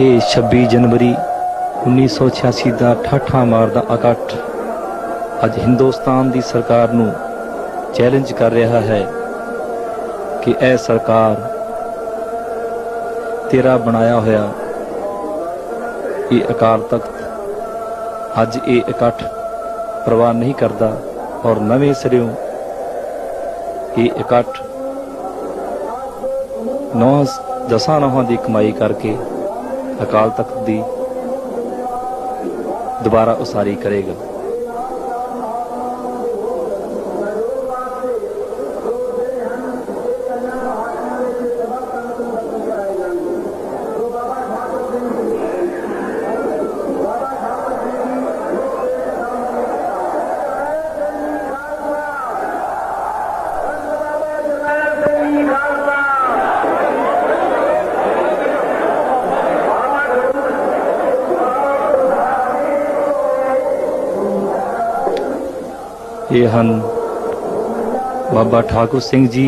ਇਹ 26 ਜਨਵਰੀ 1986 ਦਾ ਠਾਠਾ ਮਾਰ ਦਾ ਇਕੱਠ ਅੱਜ ਹਿੰਦੁਸਤਾਨ ਦੀ ਸਰਕਾਰ ਨੂੰ ਚੈਲੰਜ ਕਰ ਰਿਹਾ ਹੈ ਕਿ ਇਹ ਸਰਕਾਰ ਤੇਰਾ ਬਣਾਇਆ ਹੋਇਆ ਇਹ ਅਕਾਲ ਤਖਤ ਅੱਜ ਇਹ ਇਕੱਠ ਪ੍ਰਵਾਨ ਨਹੀਂ ਕਰਦਾ ਔਰ ਨਵੇਂ ਸਿਰਿਓਂ ਇਹ ਇਕੱਠ ਨੌ ਦਸਾਂ ਨੌਹਾਂ ਦੀ ਕਮਾਈ ਕਰਕੇ ਅਕਾਲ ਤਖਤ ਦੀ ਦੁਬਾਰਾ ਉਸਾਰੀ ਕਰੇਗਾ। ਇਹ ਹਨ ਬਾਬਾ ਠਾਕੁਰ ਸਿੰਘ ਜੀ,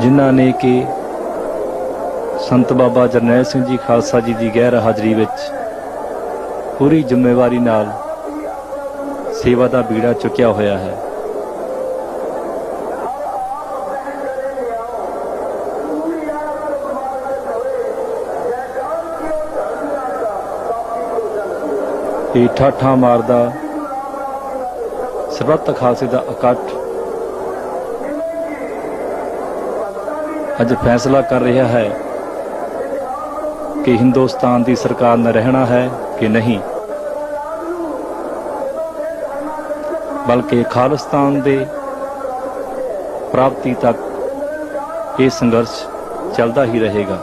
ਜਿਨ੍ਹਾਂ ਨੇ ਕਿ ਸੰਤ ਬਾਬਾ ਜਰਨੈਲ ਸਿੰਘ ਜੀ ਖਾਲਸਾ ਜੀ ਦੀ ਗੈਰ ਹਾਜ਼ਰੀ ਵਿੱਚ ਪੂਰੀ ਜ਼ਿੰਮੇਵਾਰੀ ਨਾਲ ਸੇਵਾ ਦਾ ਬੀੜਾ ਚੁੱਕਿਆ ਹੋਇਆ ਹੈ। ਇਹ ਠਾਠਾ ਮਾਰਦਾ ਸਰਬੱਤ ਖਾਲਸੇ ਦਾ ਇਕੱਠ ਅੱਜ ਫੈਸਲਾ ਕਰ ਰਿਹਾ ਹੈ ਕਿ ਹਿੰਦੁਸਤਾਨ ਦੀ ਸਰਕਾਰ ਨੇ ਰਹਿਣਾ ਹੈ ਕਿ ਨਹੀਂ। ਬਲਕਿ ਖਾਲਿਸਤਾਨ ਦੇ ਪ੍ਰਾਪਤੀ ਤੱਕ ਇਹ ਸੰਘਰਸ਼ ਚੱਲਦਾ ਹੀ ਰਹੇਗਾ।